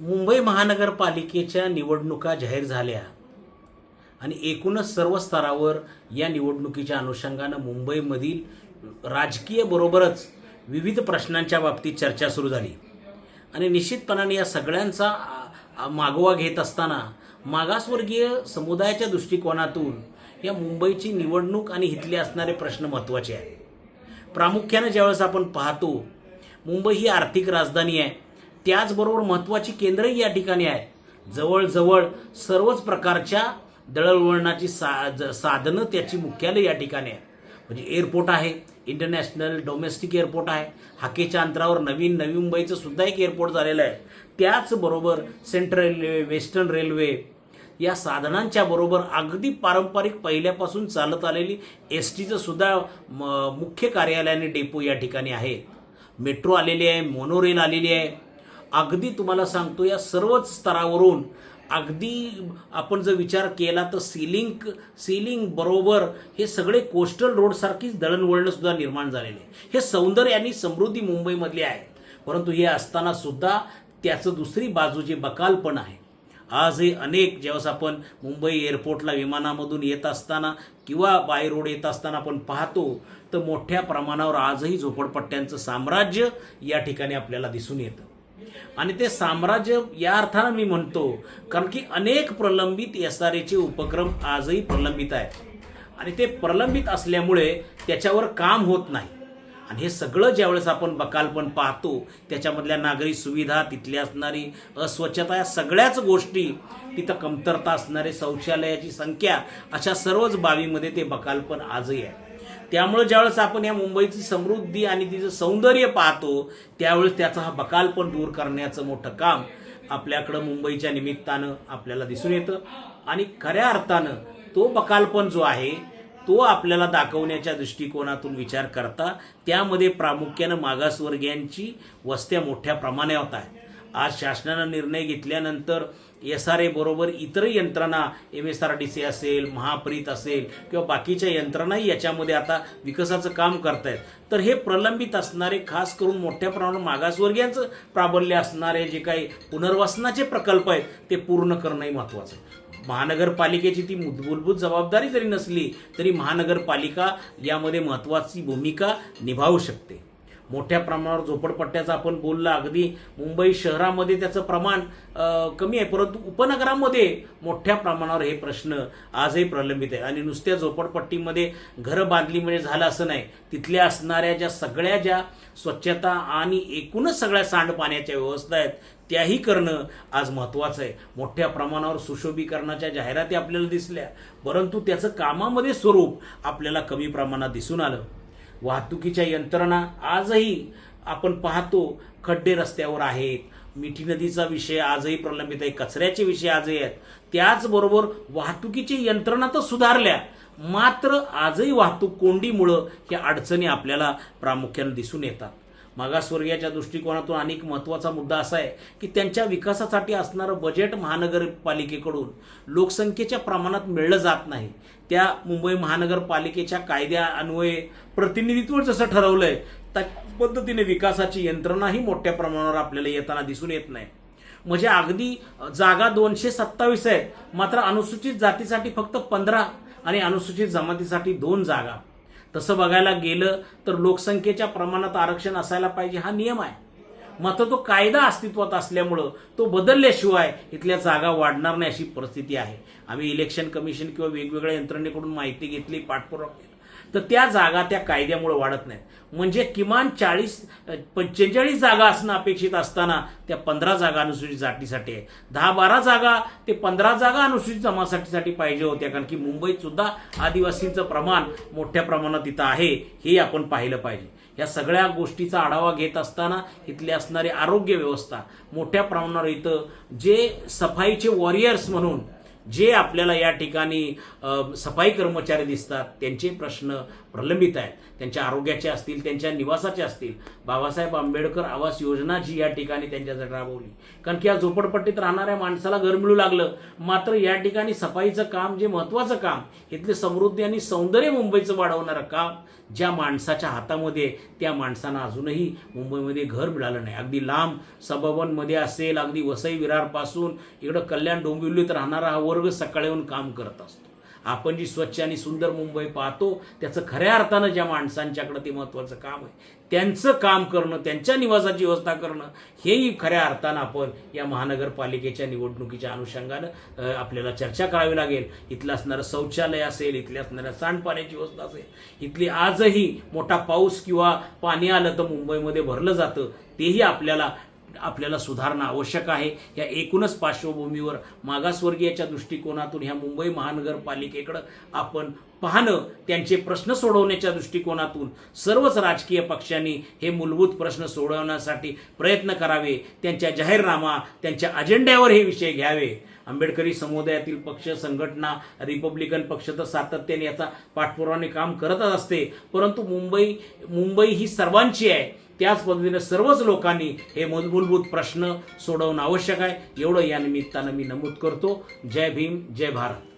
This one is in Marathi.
मुंबई महानगरपालिकेच्या निवडणुका जाहीर झाल्या. आणि एकूणच सर्व स्तरावर या निवडणुकीच्या अनुषंगानं मुंबईमधील राजकीय बरोबरच विविध प्रश्नांच्या बाबतीत चर्चा सुरू झाली. आणि निश्चितपणाने या सगळ्यांचा मागोवा घेत असताना मागासवर्गीय समुदायाच्या दृष्टिकोनातून या मुंबईची निवडणूक आणि इथले असणारे प्रश्न महत्त्वाचे आहेत. प्रामुख्यानं ज्यावेळेस आपण पाहतो मुंबई ही आर्थिक राजधानी आहे. त्याचबरोबर महत्त्वाची केंद्रही या ठिकाणी आहेत जवळजवळ सर्वच प्रकारच्या दळणवळणाची सा ज- साधनं त्याची मुख्यालय या ठिकाणी आहे. म्हणजे एअरपोर्ट आहे इंटरनॅशनल डोमेस्टिक एअरपोर्ट आहे हाकेच्या अंतरावर नवीन नवी मुंबईचं सुद्धा एक एअरपोर्ट झालेलं आहे. त्याचबरोबर सेंट्रल रेल्वे वेस्टर्न रेल्वे या साधनांच्या बरोबर अगदी पारंपरिक पहिल्यापासून चालत आलेली एस टीचं सुद्धा म- मुख्य कार्यालय आणि डेपो या ठिकाणी आहे. मेट्रो आलेली आहे मोनोरेल आलेली आहे. अगदी तुम्हाला सांगतो या सर्वच स्तरावरून अगदी आपण जर विचार केला तर सिलिंग सिलिंग बरोबर हे सगळे कोस्टल रोडसारखीच दळणवळणसुद्धा निर्माण झालेले आहे. हे सौंदर्य आणि समृद्धी मुंबईमधली आहे परंतु हे असताना सुद्धा त्याचं दुसरी बाजू जे बकालपण आहे. आजही अनेक ज्यावेळेस आपण मुंबई एअरपोर्टला विमानामधून येत असताना किंवा बाय रोड येत असताना आपण पाहतो तर मोठ्या प्रमाणावर आजही झोपडपट्ट्यांचं साम्राज्य या ठिकाणी आपल्याला दिसून येतं. आणि ते साम्राज्य या अर्थानं मी म्हणतो कारण की अनेक प्रलंबित एस आर एचे उपक्रम आजही प्रलंबित आहेत. आणि ते प्रलंबित असल्यामुळे त्याच्यावर काम होत नाही. आणि हे सगळं ज्यावेळेस आपण बकालपण पाहतो त्याच्यामधल्या नागरी सुविधा तिथली असणारी अस्वच्छता या सगळ्याच गोष्टी तिथं कमतरता असणारे शौचालयाची संख्या अशा सर्वच बाबीमध्ये ते बकालपण आजही आहे त्यामुळे ज्यावेळेस आपण या मुंबईची समृद्धी आणि तिचं सौंदर्य पाहतो त्यावेळेस त्याचा हा बकालपण दूर करण्याचं मोठं काम आपल्याकडं मुंबईच्या निमित्तानं आपल्याला दिसून येतं. आणि खऱ्या अर्थानं तो बकालपण जो आहे तो आपल्याला दाखवण्याच्या दृष्टिकोनातून विचार करता त्यामध्ये प्रामुख्यानं मागासवर्गीयांची वस्त्या मोठ्या प्रमाणात आहे आज शासनानं निर्णय घेतल्यानंतर एस आर ए बरोबर इतर यंत्रणा M S R D C असेल महाप्रीत असेल किंवा बाकीच्या यंत्रणाही याच्यामध्ये आता विकासाचं काम करतायत. तर हे प्रलंबित असणारे खास करून मोठ्या प्रमाणात मागासवर्गीयांचं प्राबल्य असणारे जे काही पुनर्वसनाचे प्रकल्प आहेत ते पूर्ण करणंही महत्त्वाचं आहे. महानगरपालिकेची ती मूलभूत जबाबदारी जरी नसली तरी महानगरपालिका यामध्ये महत्त्वाची भूमिका निभावू शकते. मोठ्या प्रमाणावर झोपडपट्ट्याचं आपण बोललं अगदी मुंबई शहरामध्ये त्याचं प्रमाण कमी आहे. परंतु उपनगरामध्ये मोठ्या प्रमाणावर हे प्रश्न आजही प्रलंबित आहे. आणि नुसत्या झोपडपट्टीमध्ये घरं बांधली म्हणजे झालं असं नाही. तिथल्या असणाऱ्या ज्या सगळ्या ज्या स्वच्छता आणि एकूणच सगळ्या सांडपाण्याच्या व्यवस्था आहेत त्याही करणं आज महत्त्वाचं आहे. मोठ्या प्रमाणावर सुशोभीकरणाच्या जाहिराती आपल्याला दिसल्या परंतु त्याचं कामामध्ये स्वरूप आपल्याला कमी प्रमाणात दिसून आलं. वाहतुकीच्या यंत्रणा आजही आपण पाहतो खड्डे रस्त्यावर आहेत. मिठी नदीचा विषय आजही प्रलंबित आहे कचऱ्याचे विषय आजही आहेत. त्याचबरोबर वाहतुकीची यंत्रणा तर सुधारल्या मात्र आजही वाहतूक कोंडीमुळं या अडचणी आपल्याला प्रामुख्यानं दिसून येतात. मागासवर्गीयाच्या दृष्टिकोनातून अनेक महत्त्वाचा मुद्दा असा आहे की त्यांच्या विकासासाठी असणारं बजेट महानगरपालिकेकडून लोकसंख्येच्या प्रमाणात मिळलं जात नाही. त्या मुंबई महानगरपालिकेच्या कायद्या अन्वये प्रतिनिधित्व जसं ठरवलं आहे त्या पद्धतीने विकासाची यंत्रणाही मोठ्या प्रमाणावर आपल्याला येताना दिसून येत नाही. म्हणजे अगदी जागा दोनशे सत्तावीस आहेत मात्र अनुसूचित जातीसाठी फक्त पंधरा आणि अनुसूचित जमातीसाठी दोन जागा. तसं बघायला गेलं तर लोकसंख्येच्या प्रमाणात आरक्षण असायला पाहिजे हा नियम आहे. मात्र तो कायदा अस्तित्वात असल्यामुळं तो बदलल्याशिवाय इथल्या जागा वाढणार नाही अशी परिस्थिती आहे. आम्ही इलेक्शन कमिशन किंवा वेगवेगळ्या यंत्रणेकडून माहिती घेतली पाठपुरावा केला तर त्या जागा त्या कायद्यामुळे वाढत नाहीत. म्हणजे किमान चाळीस पंचेचाळीस जागा असणं अपेक्षित असताना त्या पंधरा जागा अनुसूचित जातीसाठी आहे. दहा बारा जागा ते पंधरा जागा अनुसूचित जमासाठीसाठी पाहिजे होत्या. कारण की मुंबईत सुद्धा आदिवासींचं प्रमाण मोठ्या प्रमाणात इथं आहे हे आपण पाहिलं पाहिजे. या सगळ्या गोष्टीचा आढावा घेत असताना इथली असणारी आरोग्य व्यवस्था मोठ्या प्रमाणावर इथं जे सफाईचे वॉरियर्स म्हणून जे आपल्याला या ठिकाणी सफाई कर्मचारी दिसतात त्यांचे प्रश्न प्रलंबित आहेत. त्यांच्या आरोग्याचे असतील त्यांच्या निवासाचे असतील. बाबासाहेब आंबेडकर आवास योजना जी या ठिकाणी त्यांच्यासाठी राबवली. कारण की या झोपडपट्टीत राहणाऱ्या माणसाला घर मिळू लागलं. मात्र या ठिकाणी सफाईचं काम जे महत्त्वाचं काम इथले समृद्धी आणि सौंदर्य मुंबईचं वाढवणारं काम ज्या माणसाच्या हातामध्ये त्या माणसांना अजूनही मुंबईमध्ये घर मिळालं नाही. अगदी लांब सबबनमध्ये असेल अगदी वसई विरारपासून इकडं कल्याण डोंबिवलीत राहणारा हा वर्ग सकाळी येऊन काम करत असतो. आपण जी स्वच्छ आणि सुंदर मुंबई पाहतो त्याचं खऱ्या अर्थानं ज्या माणसांच्याकडं ते महत्त्वाचं काम आहे त्यांचं काम करणं त्यांच्या निवासाची व्यवस्था करणं हेही खऱ्या अर्थानं आपण या महानगरपालिकेच्या निवडणुकीच्या अनुषंगानं आपल्याला चर्चा करावी लागेल. इथलं असणारं शौचालय असेल इथल्या असणाऱ्या सांडपाण्याची व्यवस्था असेल इथली आजही मोठा पाऊस किंवा पाणी आलं तर मुंबईमध्ये भरलं जातं तेही आपल्याला आपल्याला सुधारणं आवश्यक आहे. या एकूणच पार्श्वभूमीवर मागासवर्गीयाच्या दृष्टिकोनातून ह्या मुंबई महानगरपालिकेकडं आपण पाहणं त्यांचे प्रश्न सोडवण्याच्या दृष्टिकोनातून सर्वच राजकीय पक्षांनी हे मूलभूत प्रश्न सोडवण्यासाठी प्रयत्न करावे. त्यांच्या जाहीरनामा त्यांच्या अजेंड्यावर हे विषय घ्यावे. आंबेडकरी समुदायातील पक्ष संघटना रिपब्लिकन पक्ष तर सातत्याने याचा पाठपुरावाने काम करतच असते. परंतु मुंबई मुंबई ही सर्वांची आहे. त्याच पद्धतीने सर्वच लोकांनी हे मूलभूत प्रश्न सोडवणं आवश्यक आहे. एवढं या निमित्तानं मी नमूद करतो. जय भीम जय भारत.